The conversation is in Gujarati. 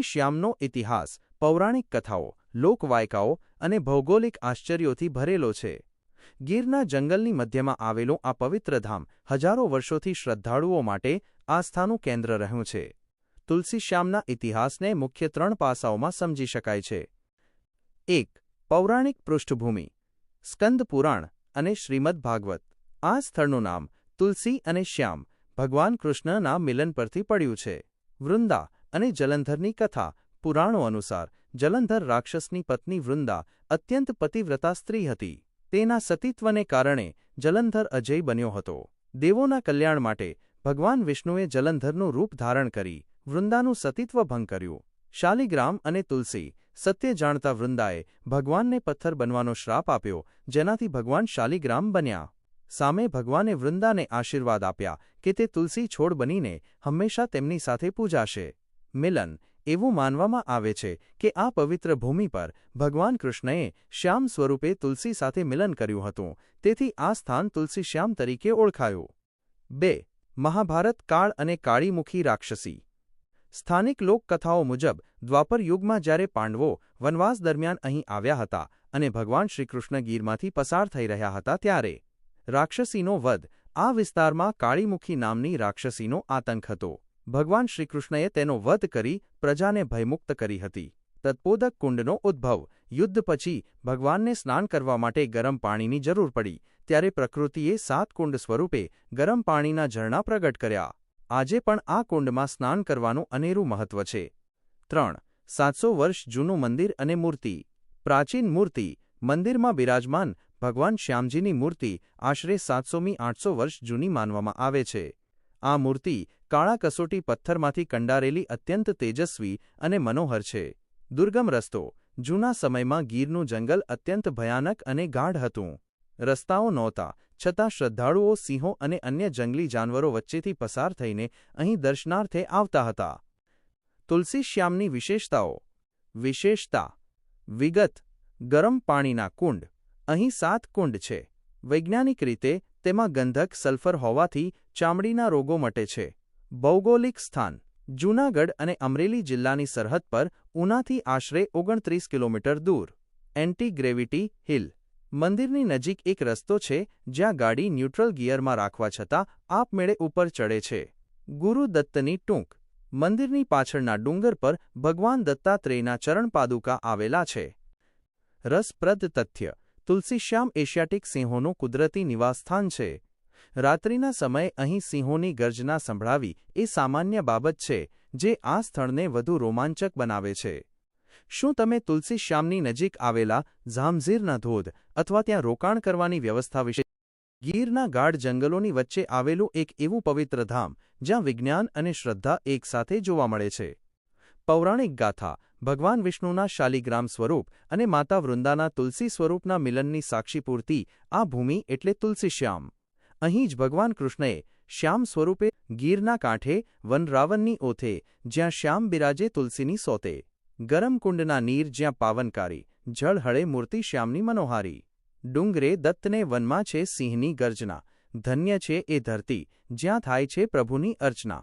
શ્યામનો ઇતિહાસ, પૌરાણિક કથાઓ, લોકવાયકાઓ અને ભૌગોલિક આશ્ચર્યોથી ભરેલો છે. ગીરના જંગલની મધ્યમાં આવેલું આ પવિત્ર ધામ હજારો વર્ષોથી શ્રદ્ધાળુઓ માટે આસ્થાનું કેન્દ્ર રહ્યું છે. તુલસીશ્યામના ઇતિહાસને મુખ્ય ત્રણ પાસાઓમાં સમજી શકાય છે. એક, પૌરાણિક પૃષ્ઠભૂમિ, સ્કંદ પુરાણ અને શ્રીમદ ભાગવત. આ સ્થળનું નામ તુલસી અને શ્યામ ભગવાન કૃષ્ણના મિલન પરથી પડ્યું છે. વૃંદા અને જલંધરની કથા, પુરાણો અનુસાર, જલંધર રાક્ષસની પત્ની વૃંદા અત્યંત પતિવ્રતા સ્ત્રી હતી. તેના સતીત્વને કારણે જલંધર અજય બન્યો હતો. દેવોના કલ્યાણ માટે ભગવાન વિષ્ણુએ જલંધરનું રૂપ ધારણ કરી વૃંદાનું સતીત્વ ભંગ કર્યું. શાલિગ્રામ અને તુલસી સત્ય જાણતા વૃંદાએ ભગવાનને પથ્થર બનવાનો શ્રાપ આપ્યો, જેનાથી ભગવાન શાલિગ્રામ બન્યા. સામે ભગવાને વૃંદાને આશીર્વાદ આપ્યા કે તે તુલસી છોડ બનીને હંમેશા તેમની સાથે પૂજાશે. મિલન એવું માનવામાં આવે છે કે આ પવિત્ર ભૂમિ પર ભગવાન કૃષ્ણએ શ્યામ સ્વરૂપે તુલસી સાથે મિલન કર્યું હતું. તેથી આ સ્થાન તુલસી શ્યામ તરીકે ઓળખાયું. બે. મહાભારત કાળ અને કાળીમુખી રાક્ષસી. સ્થાનિક લોકકથાઓ મુજબ, દ્વાપર યુગમાં જ્યારે પાંડવો વનવાસ દરમિયાન અહીં આવ્યા હતા અને ભગવાન શ્રીકૃષ્ણ ગીરમાંથી પસાર થઈ રહ્યા હતા ત્યારે, રાક્ષસીનો વધ આ વિસ્તારમાં કાળીમુખી નામની રાક્ષસીનો આતંક હતો. ભગવાન શ્રીકૃષ્ણએ તેનો વધ કરી પ્રજાને ભયમુક્ત કરી હતી. તત્પોદક કુંડનો ઉદ્ભવ. યુદ્ધ પછી ભગવાનને સ્નાન કરવા માટે ગરમ પાણીની જરૂર પડી. ત્યારે પ્રકૃતિએ સાત કુંડ સ્વરૂપે ગરમ પાણીના ઝરણા પ્રગટ કર્યા. આજે પણ આ કુંડમાં સ્નાન કરવાનું અનેરું મહત્વ છે. ત્રણ. સાતસો વર્ષ જૂનું મંદિર અને મૂર્તિ. પ્રાચીન મૂર્તિ. મંદિરમાં બિરાજમાન ભગવાન શ્યામજીની મૂર્તિ આશરે સાતસોમી આઠસો વર્ષ જૂની માનવામાં આવે છે. આ મૂર્તિ કાળા કસોટી પથ્થરમાંથી કંડારેલી અત્યંત તેજસ્વી અને મનોહર છે. દુર્ગમ રસ્તો, જૂના સમયમાં ગીરનું જંગલ અત્યંત ભયાનક અને ગાઢ હતું. રસ્તાઓ નહોતા, છતાં શ્રદ્ધાળુઓ, સિંહો અને અન્ય જંગલી જાનવરો વચ્ચેથી પસાર થઈને અહીં દર્શનાર્થે આવતા હતા. તુલસી શ્યામની વિશેષતાઓ. વિશેષતા. વિગત. ગરમ પાણીના કુંડ. અહીં સાત કુંડ છે. વૈજ્ઞાનિક રીતે તેમાં ગંધક સલ્ફર હોવાથી ચામડીના રોગો મટે છે. ભૌગોલિક સ્થાન, જૂનાગઢ અને અમરેલી જિલ્લાની સરહદ પર ઉનાથી આશરે ઓગણત્રીસ કિલોમીટર દૂર. એન્ટી ગ્રેવિટી હિલ, મંદિરની નજીક એક રસ્તો છે જ્યાં ગાડી ન્યુટ્રલ ગિયરમાં રાખવા છતાં આપમેળે ઉપર ચડે છે. ગુરુ દત્તની ટૂંક, મંદિરની પાછળના ડુંગર પર ભગવાન દત્તાત્રેયના ચરણપાદુકા આવેલા છે. રસપ્રદ તથ્ય, તુલસીશ્યામ એશિયાટિક સિંહોનું કુદરતી નિવાસસ્થાન છે. રાત્રિના સમયે અહીં સિંહોની ગર્જના સંભળાવી એ સામાન્ય બાબત છે જે આ સ્થળને વધુ રોમાંચક બનાવે છે. શું તમે તુલસી શ્યામની નજીક આવેલા ઝામઝીરના ધોધ અથવા ત્યાં રોકાણ કરવાની વ્યવસ્થા વિશે ગીરના ગાઢ જંગલોની વચ્ચે આવેલું એક એવું પવિત્ર ધામ જ્યાં વિજ્ઞાન અને શ્રદ્ધા એકસાથે જોવા મળે છે? પૌરાણિક ગાથા, ભગવાન વિષ્ણુના શાલિગ્રામ સ્વરૂપ અને માતા વૃંદાના તુલસી સ્વરૂપના મિલનની સાક્ષી પૂરતી આ ભૂમિ એટલે તુલસીશ્યામ. અહીં જ ભગવાન કૃષ્ણએ શ્યામ સ્વરૂપે ગીરના કાંઠે વનરાવનની ઓથે જ્યાં શ્યામ બિરાજે તુલસીની સોતે, ગરમ કુંડના નીર જ્યાં પાવનકારી જળહળે મૂર્તિ શ્યામની મનોહારી. ડુંગરે દત્તને વનમાં છે સિંહની ગર્જના, ધન્ય છે એ ધરતી, જ્યાં થાય છે પ્રભુની અર્ચના.